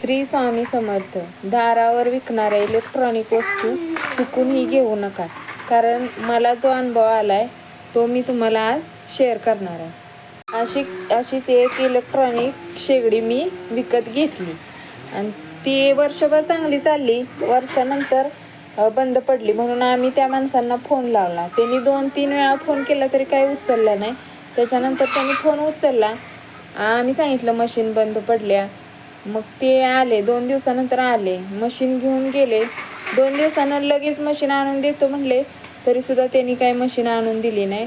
श्री स्वामी समर्थ दारावर विकणाऱ्या इलेक्ट्रॉनिक वस्तू चुकूनही घेऊ नका. कारण मला जो अनुभव आलाय तो मी तुम्हाला आज शेअर करणार आहे. अशी अशीच एक इलेक्ट्रॉनिक शेगडी मी विकत घेतली. आणि ती वर्षभर चांगली चालली. वर्षानंतर बंद पडली. म्हणून आम्ही त्या माणसांना फोन लावला. त्यांनी दोन तीन वेळा फोन केला तरी काही उचलला नाही. त्याच्यानंतर त्यांनी फोन उचलला. आम्ही सांगितलं मशीन बंद पडल्या. मग ते आले दोन दिवसानंतर आले. मशीन घेऊन गेले. दोन दिवसानं लगेच मशीन आणून देतो म्हणले तरी सुद्धा त्यांनी काही मशीन आणून दिली नाही.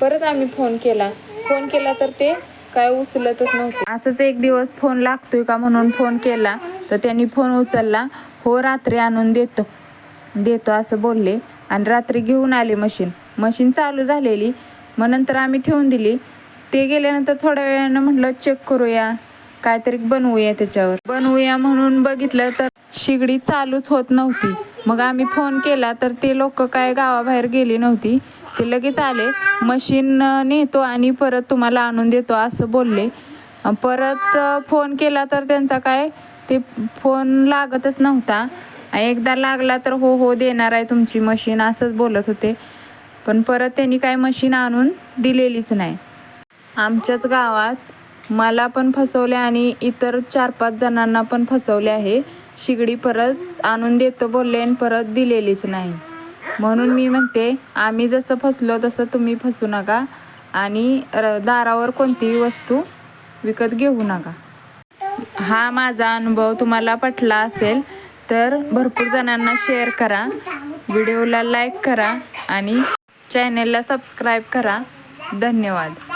परत आम्ही फोन केला. फोन केला तर ते काय उचलतच नव्हते. असंच एक दिवस फोन लागतोय का म्हणून फोन केला तर त्यांनी फोन उचलला. हो रात्री आणून देतो. देतो असं बोलले. आणि रात्री घेऊन आले मशीन मशीन चालू झालेली. मग नंतर आम्ही ठेवून दिली. ते गेल्यानंतर थोड्या वेळानं म्हटलं चेक करूया. काहीतरी बनवूया त्याच्यावर. बनवूया म्हणून बघितलं तर शिगडी चालूच होत नव्हती. मग आम्ही फोन केला तर ते लोक काय गावाबाहेर गेली नव्हती. ते लगेच आले. मशीन नेतो आणि परत तुम्हाला आणून देतो असं बोलले. परत फोन केला तर त्यांचा काय ते फोन लागतच नव्हता. एकदा लागला तर हो हो देणार आहे तुमची मशीन असंच बोलत होते. पण परत त्यांनी काय मशीन आणून दिलेलीच नाही. आमच्याच गावात मला पण फसवले आणि इतर चार पाच जणांना पण फसवले आहे. शिगडी परत आणून देतो बोलले आणि परत दिलेलीच नाही. म्हणून मी म्हणते आम्ही जसं फसलो तसं तुम्ही फसू नका आणि र- दारावर कोणतीही वस्तू विकत घेऊ नका. हा माझा अनुभव तुम्हाला पटला असेल तर भरपूर जणांना शेअर करा व्हिडिओला लाईक करा आणि चॅनेलला सबस्क्राईब करा. धन्यवाद.